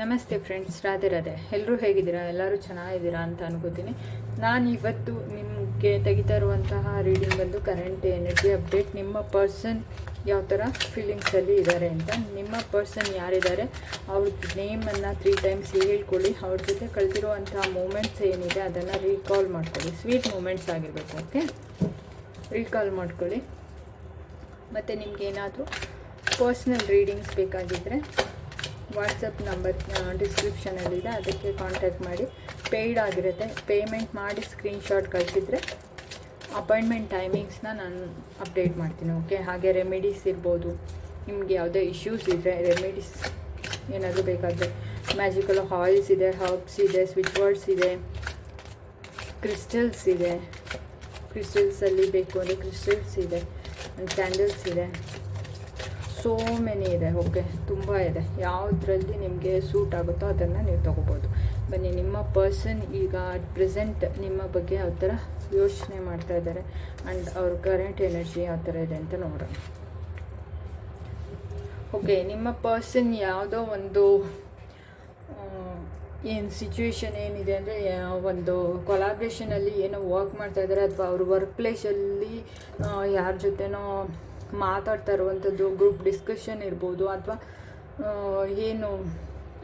ನಮಸ್ತೆ ಫ್ರೆಂಡ್ಸ್, ರಾಧೆ ರಾಧೆ. ಎಲ್ಲರೂ ಹೇಗಿದ್ದೀರಾ? ಎಲ್ಲರೂ ಚೆನ್ನಾಗಿದ್ದೀರಾ ಅಂತ ಅನ್ಕೋತೀನಿ. ನಾನು ಇವತ್ತು ನಿಮಗೆ ತೆಗಿತಾ ಇರುವಂತಹ ರೀಡಿಂಗ್ ಬಂದು ಕರೆಂಟ್ ಎನರ್ಜಿ ಅಪ್ಡೇಟ್ ನಿಮ್ಮ ಪರ್ಸನ್ ಯಾವ ಥರ ಫೀಲಿಂಗ್ಸಲ್ಲಿ ಇದ್ದಾರೆ ಅಂತ. ನಿಮ್ಮ ಪರ್ಸನ್ ಯಾರಿದ್ದಾರೆ? ಅವ್ರ ನೇಮನ್ನು ತ್ರೀ ಟೈಮ್ಸ್ ಹೇಳ್ಕೊಳ್ಳಿ. ಅವ್ರ ಜೊತೆ ಕಳೆದಿರುವಂತಹ ಮೂಮೆಂಟ್ಸ್ ಏನಿದೆ ಅದನ್ನು ರೀಕಾಲ್ ಮಾಡ್ಕೊಳ್ಳಿ. ಸ್ವೀಟ್ ಮೂಮೆಂಟ್ಸ್ ಆಗಿರಬೇಕು ಓಕೆ ರೀಕಾಲ್ ಮಾಡ್ಕೊಳ್ಳಿ. ಮತ್ತು ನಿಮ್ಗೇನಾದರೂ ಪರ್ಸ್ನಲ್ ರೀಡಿಂಗ್ಸ್ ಬೇಕಾಗಿದ್ದರೆ ವಾಟ್ಸಪ್ ನಂಬರ್ ಡಿಸ್ಕ್ರಿಪ್ಷನಲ್ಲಿದೆ ಅದಕ್ಕೆ ಕಾಂಟ್ಯಾಕ್ಟ್ ಮಾಡಿ. ಪೇಯ್ಡ್ ಆಗಿರುತ್ತೆ. ಪೇಮೆಂಟ್ ಮಾಡಿ ಸ್ಕ್ರೀನ್ಶಾಟ್ ಕಳಿಸಿದ್ರೆ ಅಪಾಯಿಂಟ್ಮೆಂಟ್ ಟೈಮಿಂಗ್ಸ್ನ ನಾನು ಅಪ್ಡೇಟ್ ಮಾಡ್ತೀನಿ ಓಕೆ ಹಾಗೆ ರೆಮಿಡೀಸ್ ಇರ್ಬೋದು. ನಿಮಗೆ ಯಾವುದೇ ಇಶ್ಯೂಸ್ ಇದ್ದರೆ ರೆಮಿಡೀಸ್ ಏನಾದರೂ ಬೇಕಾದರೆ ಮ್ಯಾಜಿಕಲ್ ಆಯಿಲ್ಸ್ ಇದೆ ಹರ್ಬ್ಸ್ ಇದೆ ಸ್ವಿಚ್ ವರ್ಡ್ಸ್ ಇದೆ ಕ್ರಿಸ್ಟಲ್ಸ್ ಇದೆ. ಕ್ರಿಸ್ಟಲ್ಸಲ್ಲಿ ಬೇಕು ಅಂದರೆ ಕ್ರಿಸ್ಟಲ್ಸ್ ಇದೆ ಕ್ಯಾಂಡಲ್ಸ್ ಇದೆ. ಸೋ ಮೆನಿ ಇದೆ ಓಕೆ ತುಂಬ ಇದೆ. ಯಾವುದ್ರಲ್ಲಿ ನಿಮಗೆ ಸೂಟ್ ಆಗುತ್ತೋ ಅದನ್ನು ನೀವು ತೊಗೋಬೋದು. ಬನ್ನಿ, ನಿಮ್ಮ ಪರ್ಸನ್ ಈಗ ಅಟ್ ಪ್ರೆಸೆಂಟ್ ನಿಮ್ಮ ಬಗ್ಗೆ ಯಾವ ಥರ ಯೋಚನೆ ಮಾಡ್ತಾ ಇದ್ದಾರೆ? ಆ್ಯಂಡ್ ಅವ್ರ ಕರೆಂಟ್ ಎನರ್ಜಿ ಯಾವ ಥರ ಇದೆ ಅಂತ ನೋಡೋಣ. ಓಕೆ ನಿಮ್ಮ ಪರ್ಸನ್ ಯಾವುದೋ ಒಂದು ಏನು ಸಿಚುವೇಶನ್ ಏನಿದೆ ಅಂದರೆ ಒಂದು ಕೊಲಾಬ್ರೇಷನಲ್ಲಿ ಏನೋ ವರ್ಕ್ ಮಾಡ್ತಾಯಿದ್ದಾರೆ ಅಥವಾ ಅವ್ರ ವರ್ಕ್ ಪ್ಲೇಸಲ್ಲಿ ಯಾರ ಜೊತೆನೋ ಮಾತಾಡ್ತಾ ಇರುವಂಥದ್ದು ಗ್ರೂಪ್ ಡಿಸ್ಕಷನ್ ಇರ್ಬೋದು ಅಥವಾ ಏನು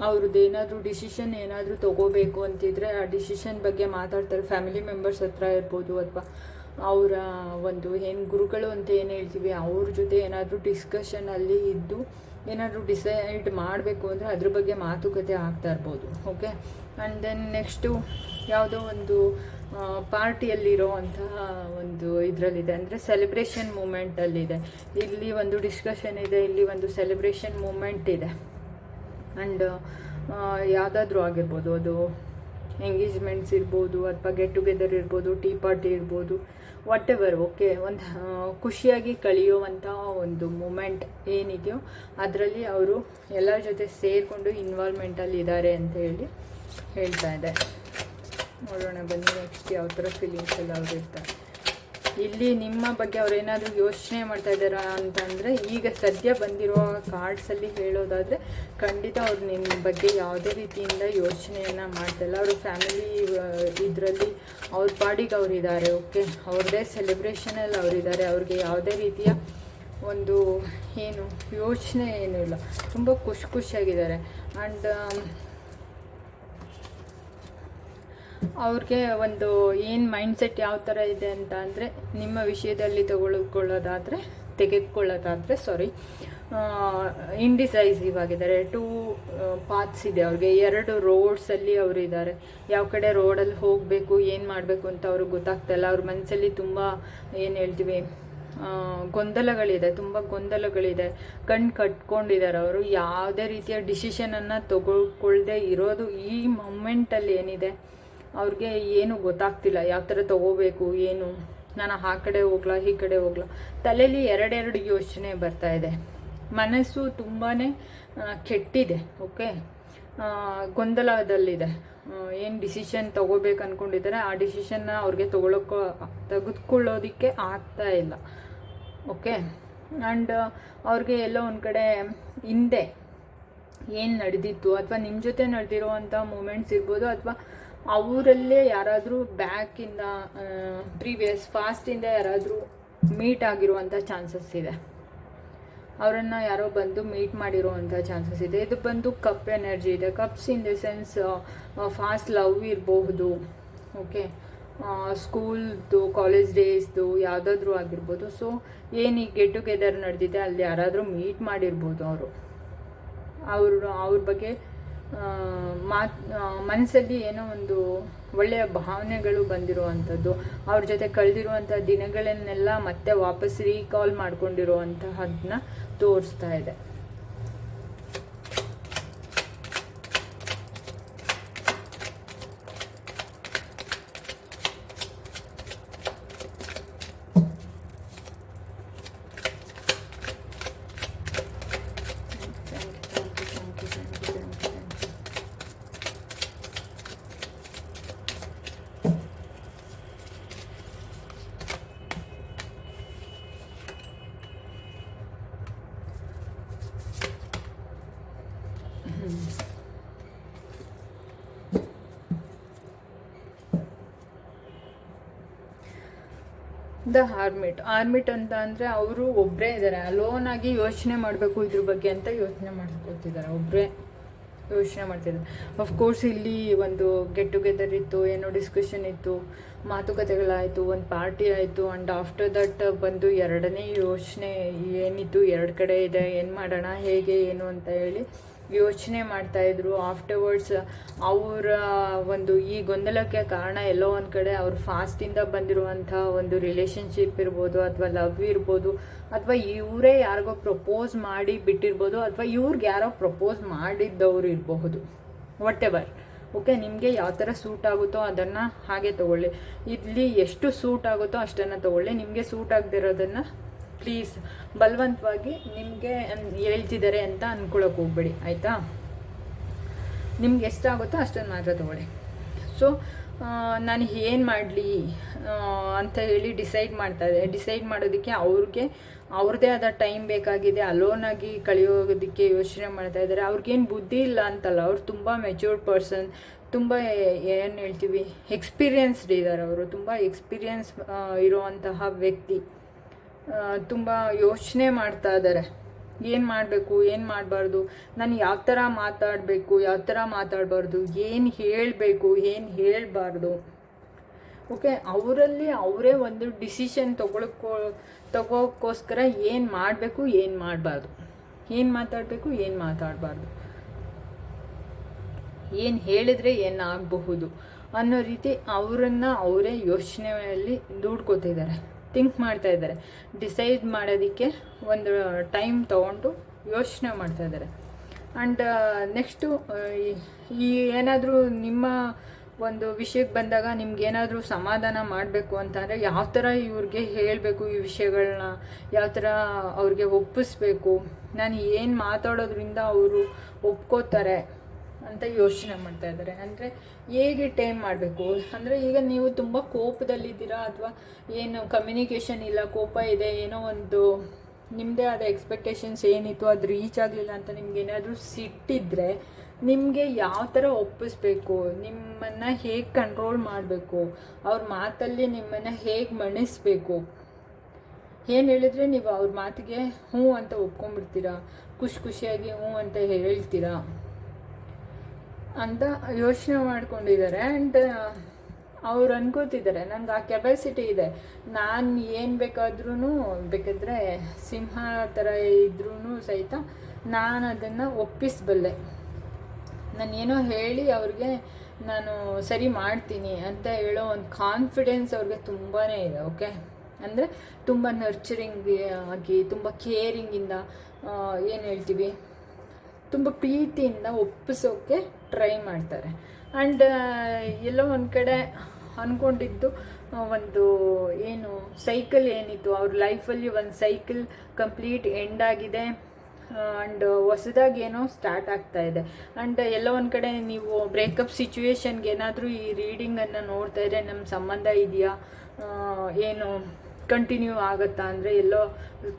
ಅವ್ರದ್ದು ಏನಾದರೂ ಡಿಸಿಷನ್ ಏನಾದರೂ ತೊಗೋಬೇಕು ಅಂತಿದ್ರೆ ಆ ಡಿಸಿಷನ್ ಬಗ್ಗೆ ಮಾತಾಡ್ತಾರೆ ಫ್ಯಾಮಿಲಿ ಮೆಂಬರ್ಸ್ ಹತ್ರ ಇರ್ಬೋದು ಅಥವಾ ಅವರ ಒಂದು ಏನು ಗುರುಗಳು ಅಂತ ಏನು ಹೇಳ್ತೀವಿ, ಅವ್ರ ಜೊತೆ ಏನಾದರೂ ಡಿಸ್ಕಷನಲ್ಲಿ ಇದ್ದು ಏನಾದರೂ ಡಿಸೈಡ್ ಮಾಡಬೇಕು ಅಂದರೆ ಅದ್ರ ಬಗ್ಗೆ ಮಾತುಕತೆ ಆಗ್ತಾ ಇರ್ಬೋದು ಓಕೆ ಆ್ಯಂಡ್ ದೆನ್ ನೆಕ್ಸ್ಟು ಯಾವುದೋ ಒಂದು ಪಾರ್ಟಿಯಲ್ಲಿರೋ ಅಂತಹ ಒಂದು ಇದರಲ್ಲಿದೆ. ಅಂದರೆ ಸೆಲೆಬ್ರೇಷನ್ ಮೂಮೆಂಟಲ್ಲಿದೆ ಇಲ್ಲಿ ಒಂದು ಡಿಸ್ಕಷನ್ ಇದೆ, ಇಲ್ಲಿ ಒಂದು ಸೆಲೆಬ್ರೇಷನ್ ಮೂಮೆಂಟ್ ಇದೆ. ಆ್ಯಂಡ್ ಯಾವುದಾದ್ರೂ ಆಗಿರ್ಬೋದು, ಅದು ಎಂಗೇಜ್ಮೆಂಟ್ಸ್ ಇರ್ಬೋದು, ಅಥವಾ ಗೆಟ್ ಟುಗೆದರ್ ಇರ್ಬೋದು ಟೀ ಪಾರ್ಟಿ ಇರ್ಬೋದು ವಾಟ್ ಎವರ್ ಓಕೆ ಒಂದು ಖುಷಿಯಾಗಿ ಕಳೆಯುವಂಥ ಒಂದು ಮೂಮೆಂಟ್ ಏನಿದೆಯೋ, ಅದರಲ್ಲಿ ಅವರು ಎಲ್ಲರ ಜೊತೆ ಸೇರಿಕೊಂಡು ಇನ್ವಾಲ್ವ್ಮೆಂಟಲ್ಲಿ ಇದ್ದಾರೆ ಅಂತ ಹೇಳಿ ಹೇಳ್ತಾ ಇದೆ ನೋಡೋಣ, ಬನ್ನಿ ನೆಕ್ಸ್ಟ್ ಯಾವ ಥರ ಫೀಲಿಂಗ್ಸ್ ಎಲ್ಲ ಅವ್ರು ಇರ್ತಾರೆ. ಇಲ್ಲಿ ನಿಮ್ಮ ಬಗ್ಗೆ ಅವ್ರು ಏನಾದರೂ ಯೋಚನೆ ಮಾಡ್ತಾ ಇದ್ದಾರಾ ಅಂತಂದರೆ, ಈಗ ಸದ್ಯ ಬಂದಿರುವ ಕಾರ್ಡ್ಸಲ್ಲಿ ಹೇಳೋದಾದರೆ, ಖಂಡಿತ ಅವ್ರು ನಿಮ್ಮ ಬಗ್ಗೆ ಯಾವುದೇ ರೀತಿಯಿಂದ ಯೋಚನೆಯನ್ನು ಮಾಡ್ತಾಯಿಲ್ಲ ಅವರು ಫ್ಯಾಮಿಲಿ ಇದರಲ್ಲಿ ಅವ್ರ ಪಾಡಿಗೆ ಅವರಿದ್ದಾರೆ ಓಕೆ ಅವ್ರದ್ದೇ ಸೆಲೆಬ್ರೇಷನಲ್ಲಿ ಅವರಿದ್ದಾರೆ ಅವ್ರಿಗೆ ಯಾವುದೇ ರೀತಿಯ ಒಂದು ಏನು ಯೋಚನೆ ಏನೂ ಇಲ್ಲ. ತುಂಬ ಖುಷಿ ಖುಷಿಯಾಗಿದ್ದಾರೆ. ಆ್ಯಂಡ್ ಅವ್ರಿಗೆ ಒಂದು ಏನು ಮೈಂಡ್ಸೆಟ್ ಯಾವ ಥರ ಇದೆ ಅಂತ ಅಂದರೆ ನಿಮ್ಮ ವಿಷಯದಲ್ಲಿ ತಗೊಳ್ಕೊಳ್ಳೋದಾದರೆ, ತೆಗೆದುಕೊಳ್ಳೋದಾದರೆ ಸಾರಿ ಇಂಡಿಸೈಸಿವ್ ಆಗಿದ್ದಾರೆ. ಟೂ ಪಾತ್ಸ್ ಇದೆ ಅವ್ರಿಗೆ. ಎರಡು ರೋಡ್ಸಲ್ಲಿ ಅವರು ಇದ್ದಾರೆ. ಯಾವ ಕಡೆ ರೋಡಲ್ಲಿ ಹೋಗಬೇಕು, ಏನು ಮಾಡಬೇಕು ಅಂತ ಅವ್ರಿಗೆ ಗೊತ್ತಾಗ್ತಾಯಿಲ್ಲ ಅವ್ರ ಮನಸ್ಸಲ್ಲಿ ತುಂಬ ಏನು ಹೇಳ್ತೀವಿ ಗೊಂದಲಗಳಿದೆ. ತುಂಬ ಗೊಂದಲಗಳಿದೆ. ಕಣ್ಣು ಕಟ್ಕೊಂಡಿದ್ದಾರೆ ಅವರು. ಯಾವುದೇ ರೀತಿಯ ಡಿಸಿಷನನ್ನು ತಗೊಳ್ಕೊಳ್ಳದೆ ಇರೋದು ಈ ಮೊಮೆಂಟಲ್ಲಿ ಏನಿದೆ. ಅವ್ರಿಗೆ ಏನು ಗೊತ್ತಾಗ್ತಿಲ್ಲ, ಯಾವ ಥರ ತೊಗೋಬೇಕು, ಏನು. ನಾನು ಆ ಕಡೆ ಹೋಗ್ಲಾ, ಈ ಕಡೆ ಹೋಗ್ಲಾ. ತಲೆಯಲ್ಲಿ ಎರಡೆರಡು ಯೋಚನೆ ಬರ್ತಾ ಇದೆ. ಮನಸ್ಸು ತುಂಬಾ ಕೆಟ್ಟಿದೆ, ಓಕೆ? ಗೊಂದಲದಲ್ಲಿದೆ. ಏನು ಡಿಸಿಷನ್ ತೊಗೋಬೇಕು ಅಂದ್ಕೊಂಡಿದ್ದಾರೆ ಆ ಡಿಸಿಷನ್ನ ಅವ್ರಿಗೆ ತೊಗೊಳಕ್ಕೋ ತೆಗೆದುಕೊಳ್ಳೋದಕ್ಕೆ ಆಗ್ತಾ ಇಲ್ಲ, ಓಕೆ? ಆ್ಯಂಡ್ ಅವ್ರಿಗೆ ಎಲ್ಲೋ ಒಂದು ಕಡೆ ಹಿಂದೆ ಏನು ನಡೆದಿತ್ತು, ಅಥವಾ ನಿಮ್ಮ ಜೊತೆ ನಡೆದಿರುವಂಥ ಮೂಮೆಂಟ್ಸ್ ಇರ್ಬೋದು, ಅಥವಾ ಅವರಲ್ಲೇ ಯಾರಾದರೂ ಬ್ಯಾಕಿಂದ ಪ್ರೀವಿಯಸ್ ಫಾಸ್ಟಿಂದ ಯಾರಾದರೂ ಮೀಟ್ ಆಗಿರುವಂಥ ಚಾನ್ಸಸ್ ಇದೆ. ಅವರನ್ನು ಯಾರೋ ಬಂದು ಮೀಟ್ ಮಾಡಿರುವಂಥ ಚಾನ್ಸಸ್ ಇದೆ. ಇದು ಬಂದು ಕಪ್ ಎನರ್ಜಿ ಇದೆ. Cups in the sense past love ಇರಬಹುದು. ಓಕೆ ಸ್ಕೂಲ್ದು ಕಾಲೇಜ್ ಡೇಸ್ದು ಯಾವುದಾದ್ರೂ ಆಗಿರ್ಬೋದು. ಸೊ ಏನು ಈ ಗೆಟ್ ಟುಗೆದರ್ ನಡೆದಿದೆ, ಅಲ್ಲಿ ಯಾರಾದರೂ ಮೀಟ್ ಮಾಡಿರ್ಬೋದು ಅವರು. ಅವರು, ಅವ್ರ ಬಗ್ಗೆ ಮಾತ್ ಮನಸ್ಸಲ್ಲಿ ಏನೋ ಒಂದು ಒಳ್ಳೆಯ ಭಾವನೆಗಳು ಬಂದಿರುವಂಥದ್ದು. ಅವ್ರ ಜೊತೆ ಕಳೆದಿರುವಂಥ ದಿನಗಳನ್ನೆಲ್ಲ ಮತ್ತೆ ವಾಪಸ್ ರೀಕಾಲ್ ಮಾಡ್ಕೊಂಡಿರುವಂತಹದನ್ನ ತೋರಿಸ್ತಾ ಇದೆ. ದ ಆರ್ಮಿಟ್ ಆರ್ಮಿಟ್ ಅಂತ ಅಂದರೆ ಅವರು ಒಬ್ಬರೇ ಇದ್ದಾರೆ ಆಗಿ ಯೋಚನೆ ಮಾಡಬೇಕು ಇದ್ರ ಬಗ್ಗೆ ಅಂತ ಯೋಚನೆ ಮಾಡ್ಕೊತಿದ್ದಾರೆ ಒಬ್ಬರೇ ಯೋಚನೆ ಮಾಡ್ತಿದ್ದಾರೆ ಅಫ್ಕೋರ್ಸ್ ಇಲ್ಲಿ ಒಂದು ಗೆಟ್ ಟುಗೆದರ್ ಇತ್ತು, ಏನೋ ಡಿಸ್ಕಷನ್ ಇತ್ತು, ಮಾತುಕತೆಗಳಾಯಿತು, ಒಂದು ಪಾರ್ಟಿ ಆಯಿತು ಆ್ಯಂಡ್ ಆಫ್ಟರ್ ದಟ್ ಬಂದು ಎರಡನೇ ಯೋಚನೆ ಏನಿತ್ತು, ಎರಡು ಕಡೆ ಇದೆ, ಏನು ಮಾಡೋಣ, ಹೇಗೆ, ಏನು ಅಂತ ಹೇಳಿ ಯೋಚನೆ ಮಾಡ್ತಾಯಿದ್ರು ಆಫ್ಟರ್ವರ್ಡ್ಸ್ ಅವರ ಒಂದು ಈ ಗೊಂದಲಕ್ಕೆ ಕಾರಣ ಎಲ್ಲೋ ಒಂದು ಕಡೆ ಅವ್ರ ಫಾಸ್ಟಿಂದ ಬಂದಿರುವಂಥ ಒಂದು ರಿಲೇಶನ್ಶಿಪ್ ಇರ್ಬೋದು ಅಥವಾ ಲವ್ ಇರ್ಬೋದು ಅಥವಾ ಇವರೇ ಯಾರಿಗೋ ಪ್ರಪೋಸ್ ಮಾಡಿ ಬಿಟ್ಟಿರ್ಬೋದು ಅಥವಾ ಇವ್ರಿಗೆ ಯಾರೋ ಪ್ರಪೋಸ್ ಮಾಡಿದ್ದವ್ರು ಇರಬಹುದು. ವಾಟ್ ಎವರ್ ಓಕೆ ನಿಮಗೆ ಯಾವ ಥರ ಸೂಟ್ ಆಗುತ್ತೋ ಅದನ್ನು ಹಾಗೆ ತೊಗೊಳ್ಳಿ. ಇಲ್ಲಿ ಎಷ್ಟು ಸೂಟ್ ಆಗುತ್ತೋ ಅಷ್ಟನ್ನು ತೊಗೊಳ್ಳಿ. ನಿಮಗೆ ಸೂಟ್ ಆಗದಿರೋದನ್ನು ಪ್ಲೀಸ್ ಬಲವಂತವಾಗಿ ನಿಮಗೆ ಹೇಳ್ತಿದ್ದಾರೆ ಅಂತ ಅಂದ್ಕೊಳಕ್ಕೆ ಹೋಗ್ಬೇಡಿ, ಆಯಿತಾ? ನಿಮ್ಗೆ ಎಷ್ಟಾಗುತ್ತೋ ಅಷ್ಟನ್ನು ಮಾತ್ರ ತೊಗೊಳ್ಳಿ. ಸೊ ನಾನು ಏನು ಮಾಡಲಿ ಅಂತ ಹೇಳಿ ಡಿಸೈಡ್ ಮಾಡ್ತಾ ಇದೆ ಡಿಸೈಡ್ ಮಾಡೋದಕ್ಕೆ ಅವ್ರಿಗೆ ಅವ್ರದ್ದೇ ಆದ ಟೈಮ್ ಬೇಕಾಗಿದೆ ಅಲೋನಾಗಿ ಕಳೆಯೋದಕ್ಕೆ ಯೋಚನೆ ಮಾಡ್ತಾ ಇದ್ದಾರೆ. ಅವ್ರಿಗೇನು ಬುದ್ಧಿ ಇಲ್ಲ ಅಂತಲ್ಲ, ಅವ್ರು ತುಂಬ ಮೆಚೂರ್ಡ್ ಪರ್ಸನ್, ತುಂಬ ಏನು ಹೇಳ್ತೀವಿ, ಎಕ್ಸ್ಪೀರಿಯನ್ಸ್ಡ್ ಇದ್ದಾರೆ ಅವರು. ತುಂಬ ಎಕ್ಸ್ಪೀರಿಯನ್ಸ್ ಇರುವಂತಹ ವ್ಯಕ್ತಿ. ತುಂಬ ಯೋಚನೆ ಮಾಡ್ತಾ ಇದ್ದಾರೆ ಏನು ಮಾಡಬೇಕು, ಏನು ಮಾಡಬಾರ್ದು, ನಾನು ಯಾವ ಥರ ಮಾತಾಡಬೇಕು, ಯಾವ ಥರ ಮಾತಾಡಬಾರ್ದು, ಏನು ಹೇಳಬೇಕು, ಏನು ಹೇಳಬಾರ್ದು. ಓಕೆ, ಅವರಲ್ಲಿ ಅವರೇ ಒಂದು ಡಿಸಿಷನ್ ತಗೊಳಕ್ಕೋ ತಗೋಕ್ಕೋಸ್ಕರ ಏನು ಮಾಡಬೇಕು, ಏನು ಮಾಡಬಾರ್ದು. ಏನು ಮಾತಾಡಬೇಕು, ಏನು ಮಾತಾಡಬಾರ್ದು. ಏನು ಹೇಳಿದರೆ ಏನು ಆಗಬಹುದು ಅನ್ನೋ ರೀತಿ ಅವರನ್ನು ಅವರೇ ಯೋಚನೆಯಲ್ಲಿ ದುಡ್ಕೋತಿದ್ದಾರೆ ಥಿಂಕ್ ಮಾಡ್ತಾ ಇದ್ದಾರೆ. ಡಿಸೈಡ್ ಮಾಡೋದಕ್ಕೆ ಒಂದು ಟೈಮ್ ತೊಗೊಂಡು ಯೋಚನೆ ಮಾಡ್ತಾ ಇದ್ದಾರೆ. ಆ್ಯಂಡ್ ನೆಕ್ಸ್ಟು ಈ ಏನಾದರೂ ನಿಮ್ಮ ಒಂದು ವಿಷಯಕ್ಕೆ ಬಂದಾಗ ನಿಮ್ಗೆ ಏನಾದರೂ ಸಮಾಧಾನ ಮಾಡಬೇಕು ಅಂತಂದರೆ ಯಾವ ಥರ ಇವ್ರಿಗೆ ಹೇಳಬೇಕು ಈ ವಿಷಯಗಳನ್ನ ಯಾವ ಥರ ಅವ್ರಿಗೆ ಒಪ್ಪಿಸ್ಬೇಕು? ನಾನು ಏನು ಮಾತಾಡೋದ್ರಿಂದ ಅವರು ಒಪ್ಕೋತಾರೆ? ಅಂತ ಯೋಚನೆ ಮಾಡ್ತಾ ಇದ್ದಾರೆ. ಅಂದರೆ ಹೇಗೆ ಟೈಮ್ ಮಾಡಬೇಕು? ಅಂದರೆ ಈಗ ನೀವು ತುಂಬ ಕೋಪದಲ್ಲಿದ್ದೀರಾ ಅಥವಾ ಏನು ಕಮ್ಯುನಿಕೇಷನ್ ಇಲ್ಲ, ಕೋಪ ಇದೆ, ಏನೋ ಒಂದು ನಿಮ್ಮದೇ ಆದ ಎಕ್ಸ್ಪೆಕ್ಟೇಷನ್ಸ್ ಏನಿತ್ತು, ಅದು ರೀಚ್ ಆಗಲಿಲ್ಲ ಅಂತ ನಿಮ್ಗೆ ಏನಾದರೂ ಸಿಟ್ಟಿದ್ರೆ ನಿಮಗೆ ಯಾವ ಥರ ಒಪ್ಪಿಸ್ಬೇಕು? ನಿಮ್ಮನ್ನು ಹೇಗೆ ಕಂಟ್ರೋಲ್ ಮಾಡಬೇಕು? ಅವ್ರ ಮಾತಲ್ಲಿ ನಿಮ್ಮನ್ನು ಹೇಗೆ ಮಣಿಸ್ಬೇಕು? ಏನು ಹೇಳಿದ್ರೆ ನೀವು ಅವ್ರ ಮಾತಿಗೆ ಹ್ಞೂ ಅಂತ ಒಪ್ಕೊಂಡ್ಬಿಡ್ತೀರಾ? ಖುಷಿ ಖುಷಿಯಾಗಿ ಹ್ಞೂ ಅಂತ ಹೇಳ್ತೀರಾ? ಅಂತ ಯೋಚನೆ ಮಾಡ್ಕೊಂಡಿದ್ದಾರೆ ಆ್ಯಂಡ್ ಅವ್ರು ಅನ್ಕೋತಿದ್ದಾರೆ. ನನಗೆ ಆ ಕೆಪಾಸಿಟಿ ಇದೆ. ನಾನು ಏನು ಬೇಕಾದ್ರೂ ಬೇಕಾದರೆ ಸಿಂಹ ಥರ ಇದ್ರೂ ಸಹಿತ ನಾನು ಅದನ್ನು ಒಪ್ಪಿಸಬಲ್ಲೆ. ನಾನು ಏನೋ ಹೇಳಿ ಅವ್ರಿಗೆ ನಾನು ಸರಿ ಮಾಡ್ತೀನಿ ಅಂತ ಹೇಳೋ ಒಂದು ಕಾನ್ಫಿಡೆನ್ಸ್ ಅವ್ರಿಗೆ ತುಂಬಾ ಇದೆ ಓಕೆ ಅಂದರೆ ತುಂಬ ನರ್ಚರಿಂಗ್ ಆಗಿ, ತುಂಬ ಕೇರಿಂಗಿಂದ ಏನು ಹೇಳ್ತೀವಿ? ತುಂಬ ಪ್ರೀತಿಯಿಂದ ಒಪ್ಪಿಸೋಕ್ಕೆ ಟ್ರೈ ಮಾಡ್ತಾರೆ. ಆ್ಯಂಡ್ ಎಲ್ಲೋ ಒಂದು ಕಡೆ ಅಂದ್ಕೊಂಡಿದ್ದು ಒಂದು ಏನು ಸೈಕಲ್ ಏನಿತ್ತು, ಅವ್ರ ಲೈಫಲ್ಲಿ ಒಂದು ಸೈಕಲ್ ಕಂಪ್ಲೀಟ್ ಎಂಡ್ ಆಗಿದೆ ಆ್ಯಂಡ್ ಹೊಸದಾಗಿ ಏನೋ ಸ್ಟಾರ್ಟ್ ಆಗ್ತಾ ಇದೆ. ಆ್ಯಂಡ್ ಎಲ್ಲ ಒಂದು ಕಡೆ ನೀವು ಬ್ರೇಕಪ್ ಸಿಚುವೇಶನ್ಗೆ ಏನಾದರೂ ಈ ರೀಡಿಂಗನ್ನು ನೋಡ್ತಾ ಇದ್ರೆ ನಮ್ಮ ಸಂಬಂಧ ಇದೆಯಾ? ಏನು ಕಂಟಿನ್ಯೂ ಆಗುತ್ತಾ? ಅಂದರೆ ಎಲ್ಲೋ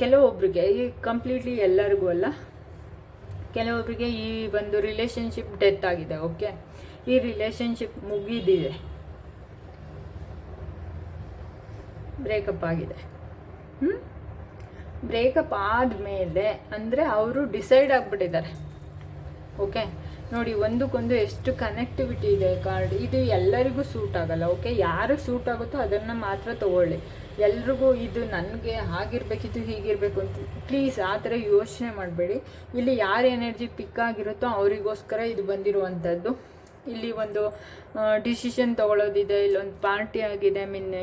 ಕೆಲವೊಬ್ಬರಿಗೆ ಈ ಕಂಪ್ಲೀಟ್ಲಿ ಎಲ್ಲರಿಗೂ ಅಲ್ಲ ಕೆಲವೊಬ್ಬರಿಗೆ ಈ ಒಂದು ರಿಲೇಷನ್ಶಿಪ್ ಡೆತ್ ಆಗಿದೆ ಓಕೆ ಈ ರಿಲೇಷನ್ಶಿಪ್ ಮುಗಿದಿದೆ. ಬ್ರೇಕಪ್ ಆಗಿದೆ. ಹ್ಮ್? ಬ್ರೇಕಪ್ ಆದಮೇಲೆ ಅಂದರೆ ಅವರು ಡಿಸೈಡ್ ಆಗಿಬಿಟ್ಟಿದ್ದಾರೆ ಓಕೆ ನೋಡಿ, ಒಂದಕ್ಕೊಂದು ಎಷ್ಟು ಕನೆಕ್ಟಿವಿಟಿ ಇದೆ ಕಾರ್ಡ್ ಇದು ಎಲ್ಲರಿಗೂ ಸೂಟ್ ಆಗಲ್ಲ ಓಕೆ ಯಾರು ಸೂಟ್ ಆಗುತ್ತೋ ಅದನ್ನು ಮಾತ್ರ ತಗೊಳ್ಳಿ. ಎಲ್ರಿಗೂ ಇದು ನನಗೆ ಆಗಿರ್ಬೇಕಿತ್ತು ಹೀಗಿರಬೇಕು ಅಂತ. ಪ್ಲೀಸ್ ಆ ಥರ ಯೋಚನೆ ಮಾಡಬೇಡಿ. ಇಲ್ಲಿ ಯಾರು ಎನರ್ಜಿ ಪಿಕ್ ಆಗಿರುತ್ತೋ ಅವರಿಗೋಸ್ಕರ ಇದು ಬಂದಿರುವಂಥದ್ದು. ಇಲ್ಲಿ ಒಂದು ಡಿಸಿಷನ್ ತೊಗೊಳೋದಿದೆ ಇಲ್ಲೊಂದು ಪಾರ್ಟಿ ಆಗಿದೆ ಐ ಮೀನ್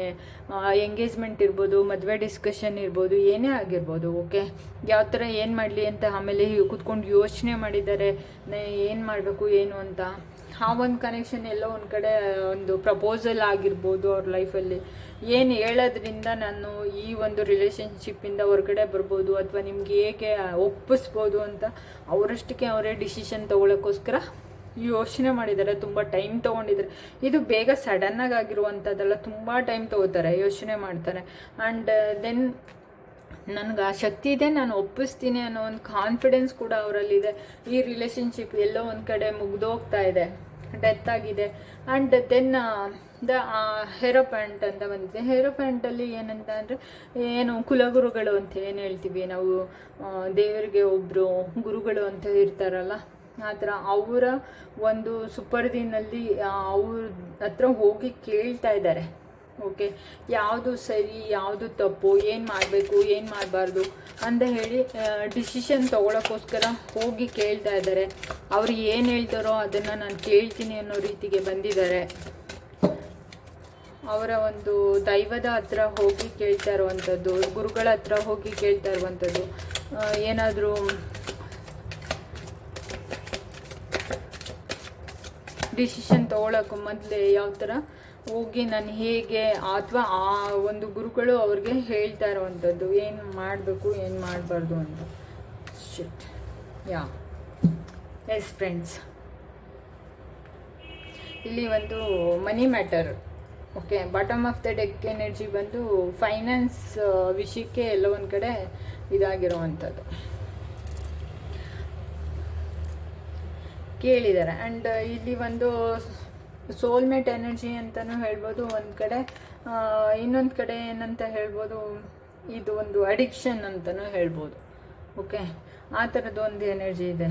ಎಂಗೇಜ್ಮೆಂಟ್ ಇರ್ಬೋದು, ಮದುವೆ ಡಿಸ್ಕಷನ್ ಇರ್ಬೋದು, ಏನೇ ಆಗಿರ್ಬೋದು ಓಕೆ ಯಾವ ಥರ ಏನು ಮಾಡಲಿ ಅಂತ ಆಮೇಲೆ ಕೂತ್ಕೊಂಡು ಯೋಚನೆ ಮಾಡಿದ್ದಾರೆ ಏನು ಮಾಡಬೇಕು, ಏನು ಅಂತ. ಆ ಒಂದು ಕನೆಕ್ಷನ್ ಎಲ್ಲೋ ಒಂದು ಕಡೆ ಒಂದು ಪ್ರಪೋಸಲ್ ಆಗಿರ್ಬೋದು ಅವ್ರ ಲೈಫಲ್ಲಿ ಏನು ಹೇಳೋದ್ರಿಂದ ನಾನು ಈ ಒಂದು ರಿಲೇಷನ್ಶಿಪ್ಪಿಂದ ಹೊರಗಡೆ ಬರ್ಬೋದು ಅಥವಾ ನಿಮ್ಗೆ ಹೇಗೆ ಒಪ್ಪಿಸ್ಬೋದು ಅಂತ ಅವರಷ್ಟಕ್ಕೆ ಅವರೇ ಡಿಸಿಷನ್ ತೊಗೊಳಕ್ಕೋಸ್ಕರ ಯೋಚನೆ ಮಾಡಿದ್ದಾರೆ. ತುಂಬ ಟೈಮ್ ತೊಗೊಂಡಿದ್ದಾರೆ. ಇದು ಬೇಗ ಸಡನ್ನಾಗಿ ಆಗಿರುವಂಥದ್ದೆಲ್ಲ ತುಂಬ ಟೈಮ್ ತೊಗೋತಾರೆ, ಯೋಚನೆ ಮಾಡ್ತಾರೆ. ಆ್ಯಂಡ್ ದೆನ್ ನನಗೆ ಆ ಶಕ್ತಿ ಇದೆ, ನಾನು ಒಪ್ಪಿಸ್ತೀನಿ ಅನ್ನೋ ಒಂದು ಕಾನ್ಫಿಡೆನ್ಸ್ ಕೂಡ ಅವರಲ್ಲಿದೆ. ಈ ರಿಲೇಷನ್ಶಿಪ್ ಎಲ್ಲೋ ಒಂದು ಕಡೆ ಮುಗ್ದೋಗ್ತಾ ಇದೆ. ಡೆತ್ ಆಗಿದೆ ಆ್ಯಂಡ್ ದೆನ್ ದ ಹೆರೋಫ್ಯಾಂಟ್ ಅಂತ ಬಂದಿದೆ. ಹೆರೋಫ್ಯಾಂಟಲ್ಲಿ ಏನಂತ ಅಂದರೆ, ಏನು ಕುಲಗುರುಗಳು ಅಂತ ಏನು ಹೇಳ್ತೀವಿ ನಾವು ದೇವರಿಗೆ ಒಬ್ಬರು ಗುರುಗಳು ಅಂತ ಇರ್ತಾರಲ್ಲ ಆ ಥರ ಅವರ ಒಂದು ಸುಪರ್ದಿನಲ್ಲಿ ಅವ್ರ ಹತ್ರ ಹೋಗಿ ಕೇಳ್ತಾ ಇದ್ದಾರೆ. ಓಕೆ, ಯಾವುದು ಸರಿ, ಯಾವುದು ತಪ್ಪು, ಏನು ಮಾಡಬೇಕು, ಏನು ಮಾಡಬಾರ್ದು ಅಂತ ಹೇಳಿ ಡಿಸಿಷನ್ ತೊಗೊಳಕ್ಕೋಸ್ಕರ ಹೋಗಿ ಕೇಳ್ತಾ ಇದ್ದಾರೆ. ಅವ್ರು ಏನು ಹೇಳ್ತಾರೋ ಅದನ್ನು ನಾನು ಕೇಳ್ತೀನಿ ಅನ್ನೋ ರೀತಿಗೆ ಬಂದಿದ್ದಾರೆ. ಅವರ ಒಂದು ದೈವದ ಹತ್ರ ಹೋಗಿ ಕೇಳ್ತಾ ಇರುವಂಥದ್ದು, ಗುರುಗಳ ಹತ್ರ ಹೋಗಿ ಕೇಳ್ತಾ ಇರುವಂಥದ್ದು ಏನಾದರೂ ಡಿಸಿಷನ್ ತೊಗೊಳಕ್ಕೆ ಮೊದಲೇ ಯಾವ ಥರ ಹೋಗಿ ನಾನು ಹೇಗೆ ಅಥವಾ ಆ ಒಂದು ಗುರುಗಳು ಅವ್ರಿಗೆ ಹೇಳ್ತಾ ಇರುವಂಥದ್ದು, ಏನು ಮಾಡಬೇಕು, ಏನು ಮಾಡಬಾರ್ದು ಅಂತ. ಶಿಟ್ ಯಾ ಎಸ್ ಫ್ರೆಂಡ್ಸ್ ಇಲ್ಲಿ ಒಂದು money matter okay bottom of the deck energy ಬಂದು ಫೈನಾನ್ಸ್ ವಿಷಯಕ್ಕೆ ಎಲ್ಲ ಒಂದು ಕಡೆ ಇದಾಗಿರುವಂಥದ್ದು. ಕೇಳಿದ್ದಾರೆ ಆ್ಯಂಡ್ ಇಲ್ಲಿ ಒಂದು ಸೋಲ್ಮೇಟ್ ಎನರ್ಜಿ ಅಂತಲೂ ಹೇಳ್ಬೋದು. ಒಂದು ಕಡೆ ಇನ್ನೊಂದು ಕಡೆ ಏನಂತ ಹೇಳ್ಬೋದು? ಇದು ಒಂದು ಅಡಿಕ್ಷನ್ ಅಂತಲೂ ಹೇಳ್ಬೋದು. ಓಕೆ ಆ ಥರದ್ದು ಒಂದು ಎನರ್ಜಿ ಇದೆ.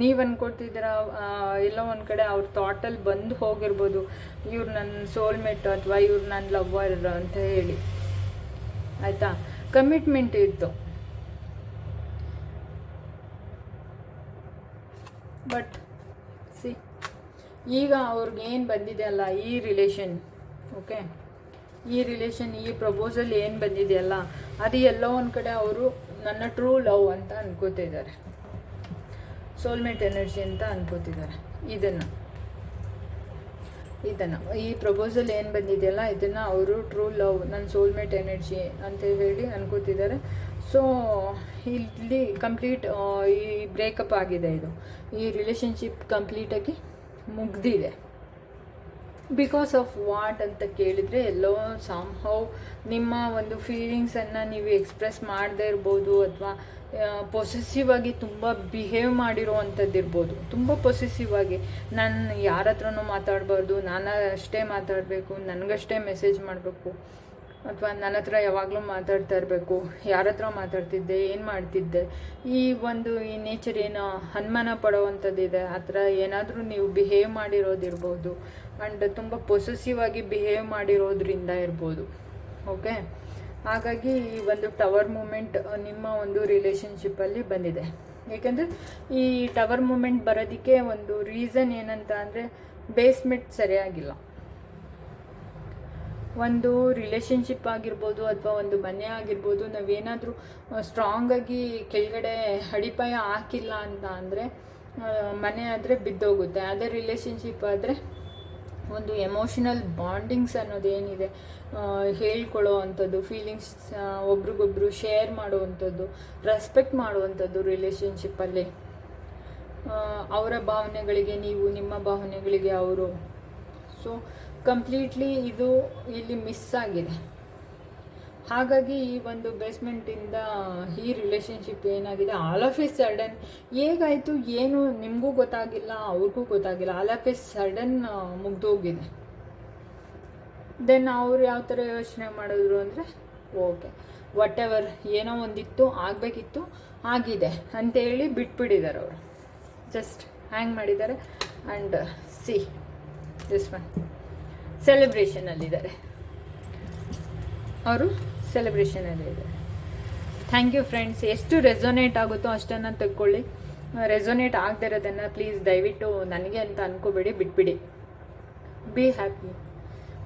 ನೀವು ಅಂದ್ಕೊಡ್ತಿದ್ದೀರ ಎಲ್ಲೋ ಒಂದು ಕಡೆ ಅವ್ರ ಥಾಟಲ್ಲಿ ಬಂದು ಹೋಗಿರ್ಬೋದು. ಇವ್ರು ನನ್ನ ಸೋಲ್ಮೇಟ್ ಅಥವಾ ಇವ್ರು ನನ್ನ ಲವ್ವರ್ ಅಂತ ಹೇಳಿ. ಆಯಿತಾ? ಕಮಿಟ್ಮೆಂಟ್ ಇತ್ತು. ಬಟ್ ಈಗ ಅವ್ರಿಗೇನು ಬಂದಿದೆಯಲ್ಲ ಈ ರಿಲೇಷನ್ ಓಕೆ ಈ ರಿಲೇಷನ್ ಈ ಪ್ರಪೋಸಲ್ ಏನು ಬಂದಿದೆಯಲ್ಲ ಅದು ಎಲ್ಲೋ ಒಂದು ಕಡೆ ಅವರು ನನ್ನ ಟ್ರೂ ಲವ್ ಅಂತ ಅನ್ಕೋತಿದ್ದಾರೆ ಸೋಲ್ಮೇಟ್ ಎನರ್ಜಿ ಅಂತ ಅನ್ಕೋತಿದ್ದಾರೆ ಇದನ್ನು ಇದನ್ನು, ಈ ಪ್ರಪೋಸಲ್ ಏನು ಬಂದಿದೆಯಲ್ಲ ಇದನ್ನು ಅವರು ಟ್ರೂ ಲವ್ ನನ್ನ ಸೋಲ್ಮೇಟ್ ಎನರ್ಜಿ ಅಂತ ಹೇಳಿ ಅನ್ಕೋತಿದ್ದಾರೆ ಸೊ ಇಲ್ಲಿ ಕಂಪ್ಲೀಟ್ ಈ ಬ್ರೇಕಪ್ ಆಗಿದೆ ಇದು. ಈ ರಿಲೇಷನ್ಶಿಪ್ ಕಂಪ್ಲೀಟಾಗಿ ಮುಗ್ದಿದೆ. ಬಿಕಾಸ್ ಆಫ್ ವಾಟ್ ಅಂತ ಕೇಳಿದರೆ, ಎಲ್ಲೋ ಸಾಮ್ಹೌ ನಿಮ್ಮ ಒಂದು ಫೀಲಿಂಗ್ಸನ್ನು ನೀವು ಎಕ್ಸ್ಪ್ರೆಸ್ ಮಾಡದೇ ಇರ್ಬೋದು ಅಥವಾ ಪೊಸೆಸಿವ್ ಆಗಿ ತುಂಬ ಬಿಹೇವ್ ಮಾಡಿರೋ ಅಂಥದ್ದು ಇರ್ಬೋದು ತುಂಬ ಪೊಸೆಸಿವ್ ಆಗಿ. ನಾನು ಯಾರ ಹತ್ರನೂ ಮಾತಾಡಬಾರ್ದು ನಾನು ಅಷ್ಟೇ ಮಾತಾಡಬೇಕು, ನನಗಷ್ಟೇ ಮೆಸೇಜ್ ಮಾಡಬೇಕು. ಅಥವಾ ನನ್ನ ಹತ್ರ ಯಾವಾಗಲೂ ಮಾತಾಡ್ತಾ ಇರಬೇಕು, ಯಾರ ಹತ್ರ ಮಾತಾಡ್ತಿದ್ದೆ, ಏನು ಮಾಡ್ತಿದ್ದೆ, ಈ ಒಂದು ಈ ನೇಚರ್ ಏನು ಅನುಮಾನ ಪಡೋವಂಥದ್ದಿದೆ, ಆ ಥರ ಏನಾದರೂ ನೀವು ಬಿಹೇವ್ ಮಾಡಿರೋದಿರ್ಬೋದು ಆ್ಯಂಡ್ ತುಂಬ ಪೊಸೆಸಿವ್ ಆಗಿ ಬಿಹೇವ್ ಮಾಡಿರೋದ್ರಿಂದ ಇರ್ಬೋದು ಓಕೆ ಹಾಗಾಗಿ ಈ ಒಂದು ಟವರ್ ಮೂಮೆಂಟ್ ನಿಮ್ಮ ಒಂದು ರಿಲೇಷನ್ಶಿಪ್ಪಲ್ಲಿ ಬಂದಿದೆ. ಏಕೆಂದರೆ ಈ ಟವರ್ ಮೂಮೆಂಟ್ ಬರೋದಕ್ಕೆ ಒಂದು ರೀಸನ್ ಏನಂತ ಅಂದರೆ ಬೇಸ್ಮೆಂಟ್ ಸರಿಯಾಗಿಲ್ಲ. ಒಂದು ರಿಲೇಷನ್ಶಿಪ್ ಆಗಿರ್ಬೋದು ಅಥವಾ ಒಂದು ಮನೆ ಆಗಿರ್ಬೋದು, ನಾವೇನಾದರೂ ಸ್ಟ್ರಾಂಗಾಗಿ ಕೆಳಗಡೆ ಅಡಿಪಾಯ ಹಾಕಿಲ್ಲ ಅಂತ ಅಂದರೆ ಮನೆ ಆದರೆ ಬಿದ್ದೋಗುತ್ತೆ. ಅದೇ ರಿಲೇಷನ್ಶಿಪ್ ಆದರೆ ಒಂದು ಎಮೋಷನಲ್ ಬಾಂಡಿಂಗ್ಸ್ ಅನ್ನೋದೇನಿದೆ ಹೇಳ್ಕೊಳ್ಳೋ ಅಂಥದ್ದು ಫೀಲಿಂಗ್ಸ್ ಒಬ್ರಿಗೊಬ್ರು ಶೇರ್ ಮಾಡುವಂಥದ್ದು ರೆಸ್ಪೆಕ್ಟ್ ಮಾಡುವಂಥದ್ದು ರಿಲೇಷನ್ಶಿಪ್ಪಲ್ಲಿ ಅವರ ಭಾವನೆಗಳಿಗೆ, ನೀವು ನಿಮ್ಮ ಭಾವನೆಗಳಿಗೆ ಅವರು. ಸೊ ಕಂಪ್ಲೀಟ್ಲಿ ಇದು ಇಲ್ಲಿ ಮಿಸ್ ಆಗಿದೆ. ಹಾಗಾಗಿ ಈ ಒಂದು ಬೇಸ್ಮೆಂಟಿಂದ ಈ ರಿಲೇಷನ್ಶಿಪ್ ಏನಾಗಿದೆ? ಆಲ್ ಆಫ್ ಎ ಸಡನ್ ಹೇಗಾಯಿತು? ಏನು ನಿಮಗೂ ಗೊತ್ತಾಗಿಲ್ಲ, ಅವ್ರಿಗೂ ಗೊತ್ತಾಗಿಲ್ಲ. ಆಲ್ ಆಫ್ ಎ ಸಡನ್ ಮುಗ್ದೋಗಿದೆ. ದೆನ್ ಅವ್ರು ಯಾವ ಥರ ಯೋಚನೆ ಮಾಡಿದ್ರು ಅಂದರೆ ಓಕೆ ವಾಟ್ ಎವರ್ ಏನೋ ಒಂದಿತ್ತು, ಆಗಬೇಕಿತ್ತು, ಆಗಿದೆ ಅಂತೇಳಿ ಬಿಟ್ಬಿಟ್ಟಿದ್ದಾರೆ ಅವರು. ಜಸ್ಟ್ ಹ್ಯಾಂಗ್ ಮಾಡಿದ್ದಾರೆ ಆ್ಯಂಡ್ ಸಿ ದಿಸ್ ಒನ್ ಸೆಲೆಬ್ರೇಷನಲ್ಲಿದ್ದಾರೆ ಅವರು ಸೆಲೆಬ್ರೇಷನಲ್ಲಿದ್ದಾರೆ ಥ್ಯಾಂಕ್ ಯು ಫ್ರೆಂಡ್ಸ್ ಎಷ್ಟು ರೆಸೊನೇಟ್ ಆಗುತ್ತೋ ಅಷ್ಟನ್ನು ತಕ್ಕೊಳ್ಳಿ ರೆಸೊನೇಟ್ ಆಗದೆ ಇರೋದನ್ನು ಪ್ಲೀಸ್ ದಯವಿಟ್ಟು ನನಗೆ ಅಂತ ಅನ್ಕೋಬೇಡಿ, ಬಿಟ್ಬಿಡಿ. ಬಿ ಹ್ಯಾಪಿ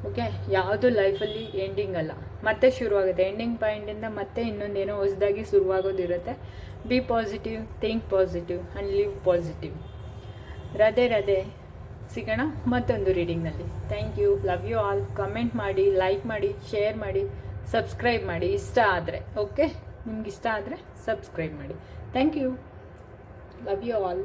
ಓಕೆ ಯಾವುದು ಲೈಫಲ್ಲಿ ಎಂಡಿಂಗ್ ಅಲ್ಲ. ಮತ್ತೆ ಶುರುವಾಗುತ್ತೆ. ಎಂಡಿಂಗ್ ಪಾಯಿಂಟಿಂದ ಮತ್ತೆ ಇನ್ನೊಂದೇನೋ ಹೊಸದಾಗಿ ಶುರುವಾಗೋದಿರುತ್ತೆ be positive think positive and live positive ರದೆ ರದೆ ಸಿಗೋಣ ಮತ್ತೊಂದು ರೀಡಿಂಗ್ನಲ್ಲಿ. Thank you love you all comment ಮಾಡಿ ಲೈಕ್ ಮಾಡಿ ಶೇರ್ ಮಾಡಿ ಸಬ್ಸ್ಕ್ರೈಬ್ ಮಾಡಿ. ಇಷ್ಟ ಆದರೆ ಓಕೆ ನಿಮ್ಗೆ ಇಷ್ಟ ಆದರೆ ಸಬ್ಸ್ಕ್ರೈಬ್ ಮಾಡಿ. Thank you love you all